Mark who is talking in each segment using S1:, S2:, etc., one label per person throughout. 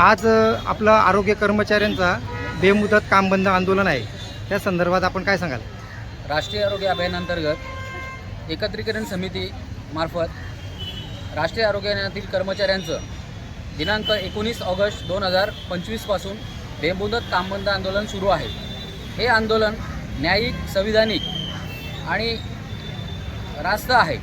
S1: आज आपला आपलं आरोग्य कर्मचाऱ्यांचा बेमुदत काम बंद आंदोलन आहे. त्या संदर्भात आपण काय सांगाल?
S2: राष्ट्रीय आरोग्य अभियानांतर्गत एकत्रीकरण समिती मार्फत राष्ट्रीय आरोग्यातील कर्मचाऱ्यांचं दिनांक एकोणीस ऑगस्ट दोन हजार पंचवीसपासून बेमुदत कामबंद आंदोलन सुरू आहे. हे आंदोलन न्यायिक संविधानिक आणि रास्त आहे.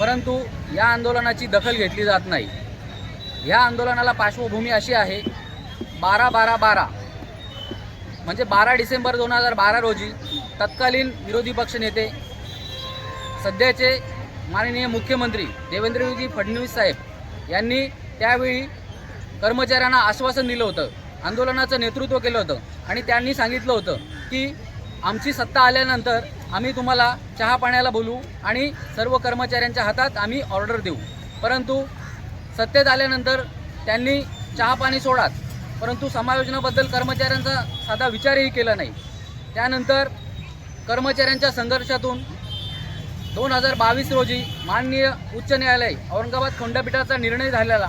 S2: परंतु या आंदोलनाची दखल घेतली जात नाही. ह्या आंदोलनाला पार्श्वभूमी अशी आहे बारा बारा बारा. म्हणजे बारा डिसेंबर दोन हजार बारा रोजी तत्कालीन विरोधी पक्षनेते सध्याचे माननीय मुख्यमंत्री देवेंद्रजी फडणवीस साहेब यांनी त्यावेळी कर्मचाऱ्यांना आश्वासन दिलं होतं आंदोलनाचं नेतृत्व केलं होतं आणि त्यांनी सांगितलं होतं की आमची सत्ता आल्यानंतर आम्ही तुम्हाला चहा पाण्याला बोलू आणि सर्व कर्मचाऱ्यांच्या हातात आम्ही ऑर्डर देऊ. परंतु सत्तेत आल्यानंतर त्यांनी चहा पाणी सोडात परंतु समायोजनाबद्दल कर्मचाऱ्यांचा साधा विचारही केला नाही. त्यानंतर कर्मचाऱ्यांच्या संघर्षातून दोन हजार बावीस रोजी माननीय उच्च न्यायालय औरंगाबाद खंडपीठाचा निर्णय झालेला.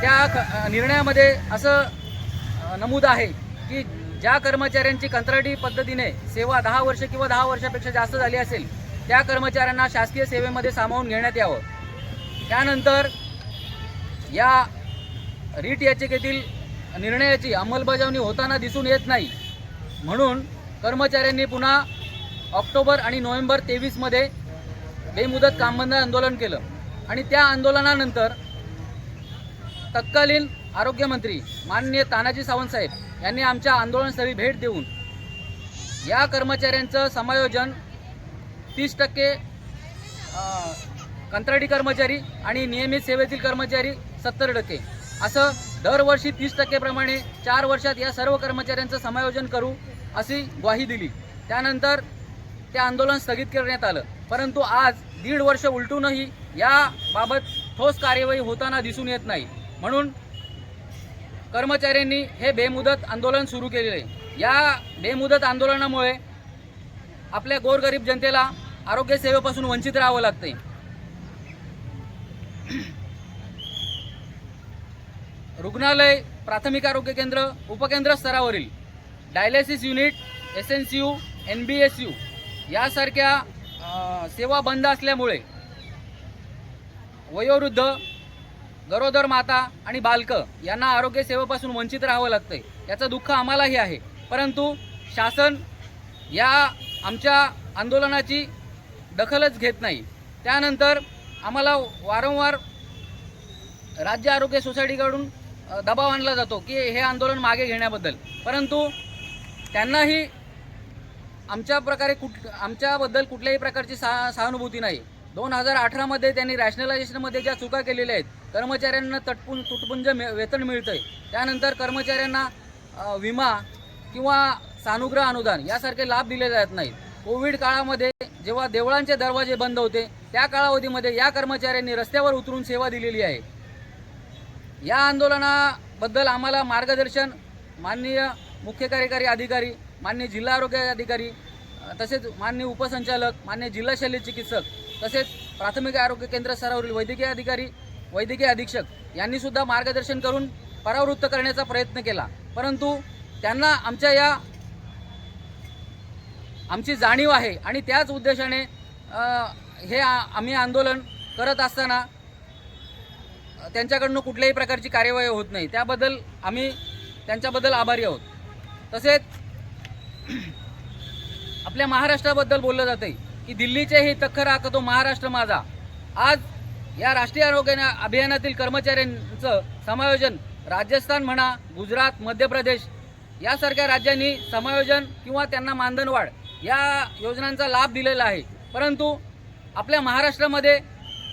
S2: त्या ख- निर्णयामध्ये असं नमूद आहे की ज्या कर्मचाऱ्यांची कंत्राटी पद्धतीने सेवा दहा वर्ष किंवा दहा वर्षापेक्षा जास्त झाली असेल त्या कर्मचाऱ्यांना शासकीय सेवेमध्ये सामावून घेण्यात यावं. त्यानंतर या रीट याचिकेतील निर्णयाची अंमलबजावणी होताना दिसून येत नाही. म्हणून कर्मचाऱ्यांनी पुन्हा ऑक्टोबर आणि नोव्हेंबर तेवीसमध्ये बेमुदत कामबंद आंदोलन केलं. आणि त्या आंदोलनानंतर तत्कालीन आरोग्यमंत्री माननीय तानाजी सावंत साहेब यांनी आमच्या आंदोलनस्थळी भेट देऊन या कर्मचाऱ्यांचं समायोजन तीस टक्के कंत्राटी कर्मचारी आणि नियमित सेवेतील कर्मचारी सत्तर टक्के. असं दरवर्षी तीस टक्केप्रमाणे चार वर्षात या सर्व कर्मचाऱ्यांचं समायोजन करू अशी ग्वाही दिली. त्यानंतर ते आंदोलन स्थगित करण्यात आलं. परंतु आज दीड वर्ष उलटूनही याबाबत ठोस कार्यवाही होताना दिसून येत नाही. म्हणून कर्मचाऱ्यांनी हे बेमुदत आंदोलन सुरू केलेले आहे. या बेमुदत आंदोलनामुळे आपल्या गोरगरीब जनतेला आरोग्यसेवेपासून वंचित राहावं लागतंय. रुग्णालय प्राथमिक आरोग्य केंद्र उपकेंद्र स्तरावरील dialysis unit S N C U N B S U यासारख्या सेवा बंद असल्यामुळे वयोवृद्ध गरोदर माता आणि बालकं यांना आरोग्य सेवेपासून वंचित राहावं लागतंय. याचं दुःख आम्हालाही आहे. परंतु शासन या आमच्या आंदोलनाची दखलच घेत नाही. त्यानंतर आम्हाला वारंवार राज्य आरोग्य सोसायटीकडून दबाव आणला जातो की हे आंदोलन मागे घेण्याबद्दल. परंतु त्यांनाही आमच्या प्रकारे कुठ आमच्याबद्दल कुठल्याही प्रकारची सा सहानुभूती नाही. दोन हजार अठरामध्ये त्यांनी रॅशनलायझेशनमध्ये ज्या चुका केलेल्या आहेत कर्मचाऱ्यांना तटपुन तुटपुंज मे वेतन आहे त्यानंतर कर्मचाऱ्यांना विमा किंवा सानुग्रह अनुदान यासारखे लाभ दिले जात नाहीत. कोविड काळामध्ये जेव्हा देवळांचे दरवाजे बंद होते त्या कालावधीमध्ये या कर्मचाऱ्यांनी रस्त्यावर उतरून सेवा दिलेली आहे. या आंदोलनाबद्दल आम्हाला मार्गदर्शन माननीय मुख्य कार्यकारी अधिकारी माननीय जिल्हा आरोग्य अधिकारी तसेच माननीय उपसंचालक मान्य जिल्हा शल्य चिकित्सक तसेच प्राथमिक आरोग्य केंद्र स्तरावरील वैद्यकीय अधिकारी वैद्यकीय अधीक्षक यांनी सुद्धा मार्गदर्शन करून परावृत्त करण्याचा प्रयत्न केला. परंतु त्यांना आमच्या या आमची जाणीव आहे आणि त्याच उद्देशाने हे आ- आम्ही आंदोलन करत असताना त्यांच्याकडनं कुठल्याही प्रकारची कार्यवाही होत नाही. त्याबद्दल आम्ही त्यांच्याबद्दल आभारी आहोत. तसेच आपल्या महाराष्ट्राबद्दल बोललं जाते की दिल्लीचे हे तख्खर आखतो महाराष्ट्र माझा. आज या राष्ट्रीय आरोग्य अभियानातील कर्मचाऱ्यांचं समायोजन राजस्थान म्हणा गुजरात मध्य प्रदेश यासारख्या राज्यांनी समायोजन किंवा त्यांना मानधनवाढ या योजनांचा लाभ दिलेला आहे. परंतु आपल्या महाराष्ट्रामध्ये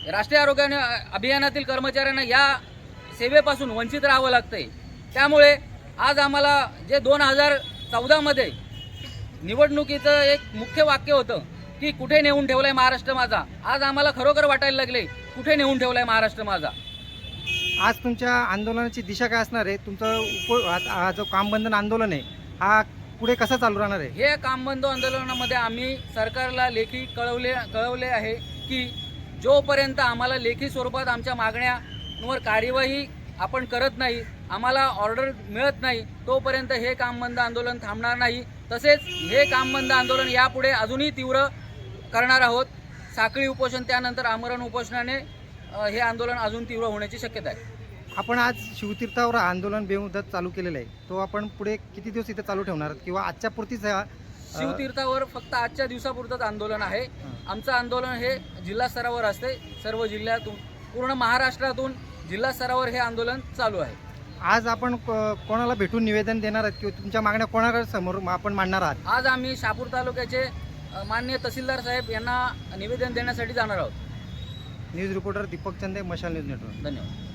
S2: राष्ट्रीय आरोग्य अभियानातील कर्मचाऱ्यांना या सेवेपासून वंचित राहावं लागतंय. त्यामुळे आज आम्हाला जे दोन हजार चौदामध्ये निवडणुकीचं एक मुख्य वाक्य होतं की कुठे नेऊन ठेवलाय महाराष्ट्र माझा? आज आम्हाला खरोखर वाटायला लागले कुठे नेऊन ठेवलाय महाराष्ट्र माझा?
S1: आज तुमच्या आंदोलनाची दिशा काय असणार आहे? तुमचं उप जो काम बंधन आंदोलन आहे हा पुढे कसा चालू राहणार आहे?
S2: हे कामबंद आंदोलनामध्ये आम्ही सरकारला लेखी कळवले कळवले आहे की जोपर्यंत आम्हाला लेखी स्वरूपात आमच्या मागण्यांवर कार्यवाही आपण करत नाही आम्हाला ऑर्डर मिळत नाही तोपर्यंत हे काम बंद आंदोलन थांबणार नाही. तसेच हे काम बंद आंदोलन यापुढे अजूनही तीव्र करणार आहोत. साखळी उपोषण त्यानंतर आमरण उपोषणाने हे आंदोलन अजून तीव्र होण्याची शक्यता आहे.
S1: आपण आज शिवतीर्थावर आंदोलन बेमुदत चालू केलेलं आहे. तो आपण पुढे किती दिवस इथे चालू ठेवणार आहात? किंवा आजच्या पुरतीच
S2: शिवतीर्थावर फक्त आजच्या दिवसापुरतंच आंदोलन आहे. आमचं आंदोलन हे जिल्हा स्तरावर असते. सर्व जिल्ह्यातून पूर्ण महाराष्ट्रातून जिल्हा स्तरावर हे आंदोलन चालू आहे.
S1: आज आपण कोणाला भेटून निवेदन देणार आहात किंवा तुमच्या मागण्या कोणाकडे समोर आपण मांडणार आहात?
S2: आज आम्ही शहापूर तालुक्याचे अ, माननीय तहसीलदार साहेब यांना निवेदन देण्यासाठी जाणार आहोत.
S1: न्यूज रिपोर्टर दीपक चंदे मशाल न्यूज नेटवर्क.
S2: धन्यवाद.